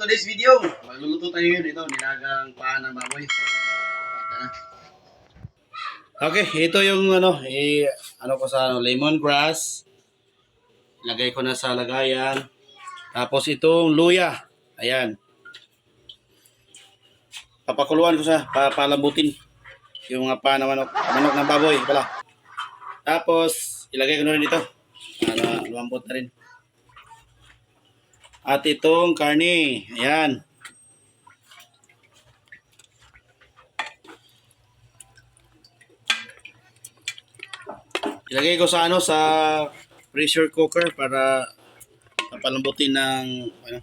today's video. Magluluto tayo yun ito, nilagang paa ng baboy. Okay, ito yung ano, eh, ano ko sa ano, lemongrass. Lagay ko na sa lagayan. Tapos itong luya. Ayan. Papakuluan ko sa papalambutin. Yung mga pa na manok, manok ng baboy pala. Tapos, ilagay ko na rin ito. Para lumambot na rin. At itong karne. Ayan. Ilagay ko sa ano sa pressure cooker para papalambutin ng ano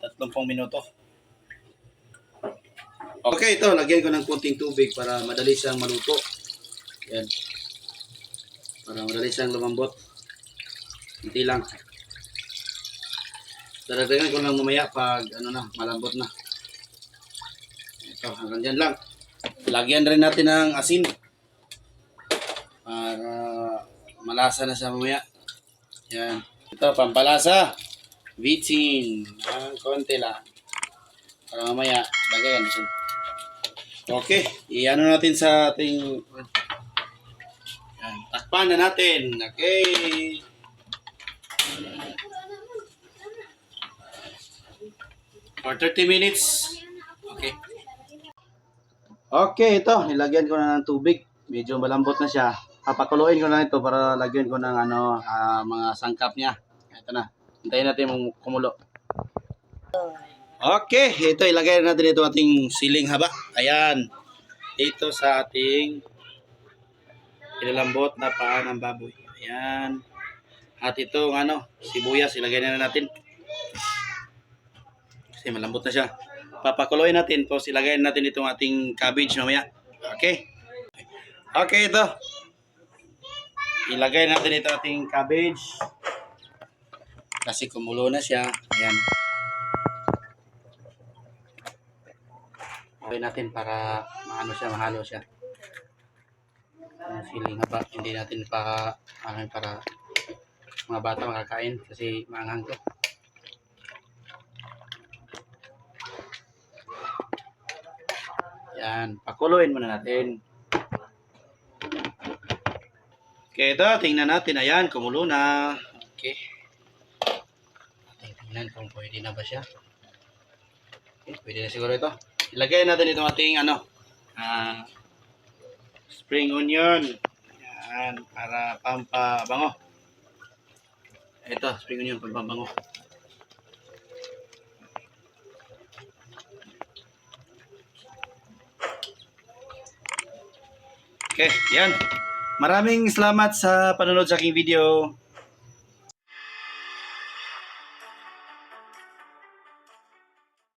30 minuto. Okay, ito lagyan ko ng konting tubig para madali siyang maluto. Ayan. Para madali siyang lumambot. Hindi lang. Daragdagan ko lang mamaya pag ano na, malambot na. Ito, hanggang dyan lang. Lagyan rin natin ng asin. Para malasa na siya mamaya. Yan. Ito, pampalasa. Vitsin. Ang konti lang. Para mamaya, lagyan. Okay. I-ano natin sa ating... Yan. Takpan na natin. Okay. For 30 minutes. Okay. Okay, ito. Nilagyan ko na ng tubig. Medyo malambot na siya. Papakuluin ko na ito para lagyan ko ng ano, ah, mga sangkap niya. Ito na. Hintayin natin mong kumulo. Okay, ito ilagay na natin ito ating siling haba. Ayan. Ito sa ating ilalambot na paa ng baboy. Ayan. At itong ano, sibuyas, ilagay na natin. Kasi malambot na siya. Papakuloyin natin, tapos ilagay natin itong ating cabbage mamaya. Okay? Okay, ito. Ilagay natin ito ating cabbage. Kasi kumulo na siya. Ayan. Okay natin para maano siya, mahalo siya. Ang siling haba, hindi natin pa ano, para mga bata makakain kasi maanghang to. Yan, pakuloyin muna natin. Okay, ito, tingnan natin. Ayan, kumulo na. Okay. Tingnan kung pwede na ba siya. Okay, pwede na siguro ito. Ilagay natin itong ating ano, ah, spring onion. Yan, para pampabango. Ito, spring onion, pampabango. Okay, yan. Maraming salamat sa panonood sa aking video.